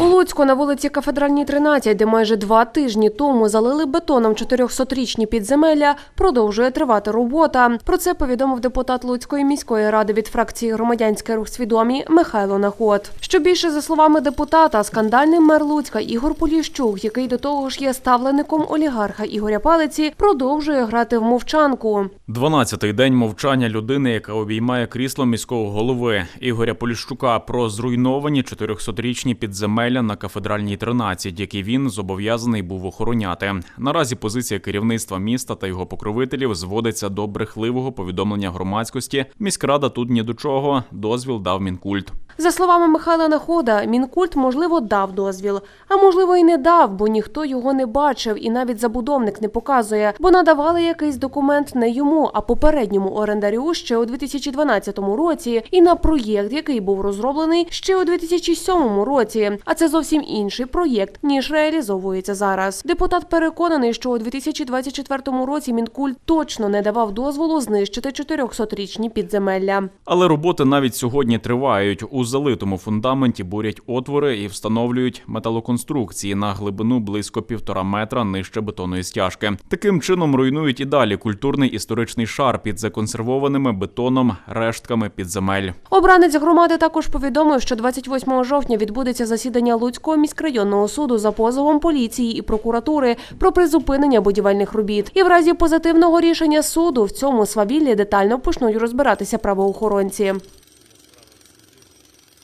У Луцьку на вулиці Кафедральній 13, де майже два тижні тому залили бетоном 400-річні підземелля, продовжує тривати робота. Про це повідомив депутат Луцької міської ради від фракції Громадянський рух свідомі Михайло Наход. Що більше за словами депутата, скандальний мер Луцька Ігор Поліщук, який до того ж є ставлеником олігарха Ігоря Палиці, продовжує грати в мовчанку. Дванадцятий день мовчання людини, яка обіймає крісло міського голови Ігоря Поліщука про зруйновані 400-річні підземелля на кафедральній 13, які він зобов'язаний був охороняти. Наразі позиція керівництва міста та його покровителів зводиться до брехливого повідомлення громадськості. Міськрада тут ні до чого. Дозвіл дав мінкульт. За словами Михайла Находа, Мінкульт, можливо, дав дозвіл, а можливо, і не дав, бо ніхто його не бачив, і навіть забудовник не показує, бо надавали якийсь документ не йому, а попередньому орендарю ще у 2012 році, і на проєкт, який був розроблений ще у 2007 році. А це зовсім інший проєкт ніж реалізовується зараз. Депутат переконаний, що у 2024 році Мінкульт точно не давав дозволу знищити 400-річні підземелля. Але роботи навіть сьогодні тривають. У залитому фундаменті бурять отвори і встановлюють металоконструкції на глибину близько півтора метра нижче бетонної стяжки. Таким чином руйнують і далі культурний історичний шар під законсервованими бетоном рештками підземель. Обранець громади також повідомив, що 28 жовтня відбудеться засідання Луцького міськрайонного суду за позовом поліції і прокуратури про призупинення будівельних робіт. І в разі позитивного рішення суду в цьому свавіллі детально почнуть розбиратися правоохоронці.